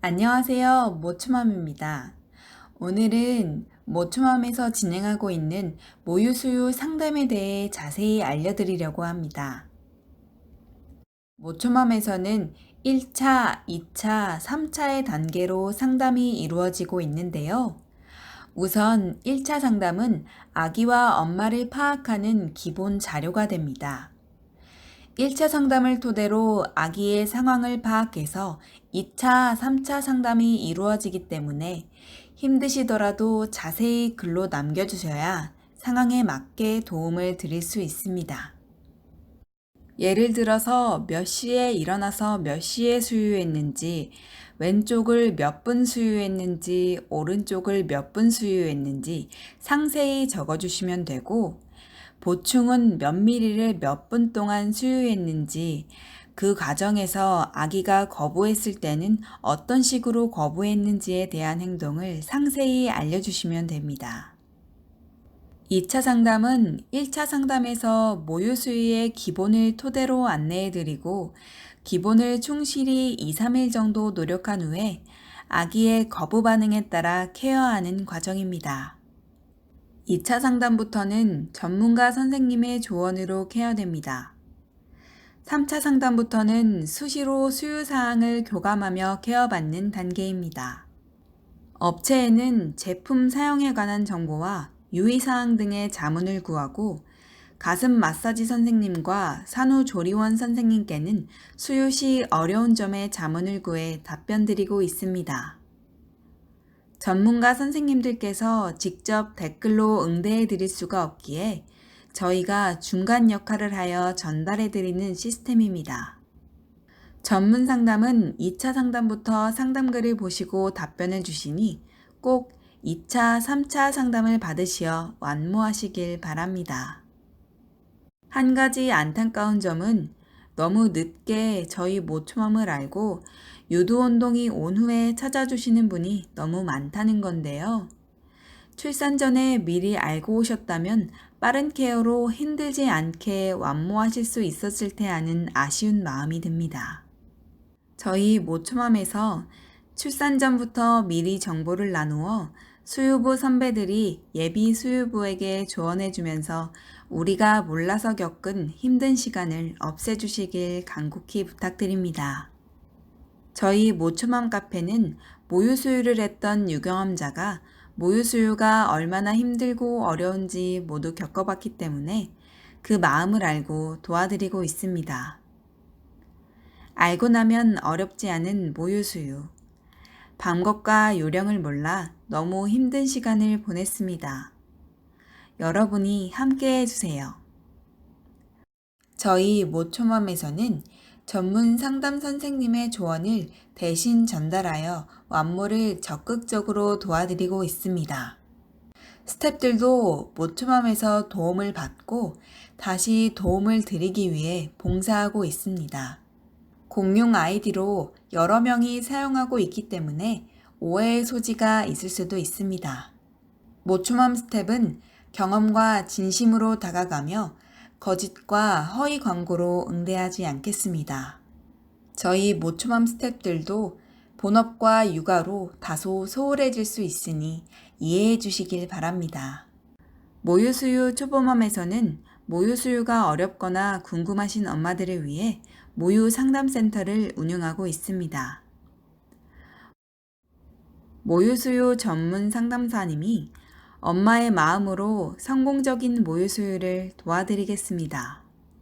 안녕하세요. 모츠맘입니다. 오늘은 모츠맘에서 진행하고 있는 모유수유 상담에 대해 자세히 알려드리려고 합니다. 모초맘에서는 1차, 2차, 3차의 단계로 상담이 이루어지고 있는데요. 우선 1차 상담은 아기와 엄마를 파악하는 기본 자료가 됩니다. 1차 상담을 토대로 아기의 상황을 파악해서 2차, 3차 상담이 이루어지기 때문에 힘드시더라도 자세히 글로 남겨주셔야 상황에 맞게 도움을 드릴 수 있습니다. 예를 들어서 몇 시에 일어나서 몇 시에 수유했는지, 왼쪽을 몇 분 수유했는지, 오른쪽을 몇 분 수유했는지 상세히 적어주시면 되고, 보충은 몇 미리를 몇 분 동안 수유했는지, 그 과정에서 아기가 거부했을 때는 어떤 식으로 거부했는지에 대한 행동을 상세히 알려주시면 됩니다. 2차 상담은 1차 상담에서 모유 수유의 기본을 토대로 안내해 드리고, 기본을 충실히 2, 3일 정도 노력한 후에 아기의 거부 반응에 따라 케어하는 과정입니다. 2차 상담부터는 전문가 선생님의 조언으로 케어됩니다. 3차 상담부터는 수시로 수유 사항을 교감하며 케어받는 단계입니다. 업체에는 제품 사용에 관한 정보와 유의사항 등의 자문을 구하고 가슴 마사지 선생님과 산후조리원 선생님께는 수유 시 어려운 점에 자문을 구해 답변 드리고 있습니다. 전문가 선생님들께서 직접 댓글로 응대해 드릴 수가 없기에 저희가 중간 역할을 하여 전달해 드리는 시스템입니다. 전문 상담은 2차 상담부터 상담글을 보시고 답변해 주시니 꼭 2차, 3차 상담을 받으시어 완모하시길 바랍니다. 한 가지 안타까운 점은 너무 늦게 저희 모초맘을 알고 유두운동이 온 후에 찾아주시는 분이 너무 많다는 건데요. 출산 전에 미리 알고 오셨다면 빠른 케어로 힘들지 않게 완모하실 수 있었을 테 하는 아쉬운 마음이 듭니다. 저희 모초맘에서 출산 전부터 미리 정보를 나누어 수유부 선배들이 예비 수유부에게 조언해주면서 우리가 몰라서 겪은 힘든 시간을 없애주시길 간곡히 부탁드립니다. 저희 모초맘 카페는 모유수유를 했던 유경험자가 모유수유가 얼마나 힘들고 어려운지 모두 겪어봤기 때문에 그 마음을 알고 도와드리고 있습니다. 알고 나면 어렵지 않은 모유수유. 방법과 요령을 몰라 너무 힘든 시간을 보냈습니다. 여러분이 함께 해주세요. 저희 모초맘에서는 전문 상담 선생님의 조언을 대신 전달하여 완모를 적극적으로 도와드리고 있습니다. 스탭들도 모초맘에서 도움을 받고 다시 도움을 드리기 위해 봉사하고 있습니다. 공용 아이디로 여러 명이 사용하고 있기 때문에 오해의 소지가 있을 수도 있습니다. 모초맘 스텝은 경험과 진심으로 다가가며 거짓과 허위 광고로 응대하지 않겠습니다. 저희 모초맘 스탭들도 본업과 육아로 다소 소홀해질 수 있으니 이해해 주시길 바랍니다. 모유수유 초보맘에서는 모유 수유가 어렵거나 궁금하신 엄마들을 위해 모유 상담센터를 운영하고 있습니다. 모유 수유 전문 상담사님이 엄마의 마음으로 성공적인 모유 수유를 도와드리겠습니다.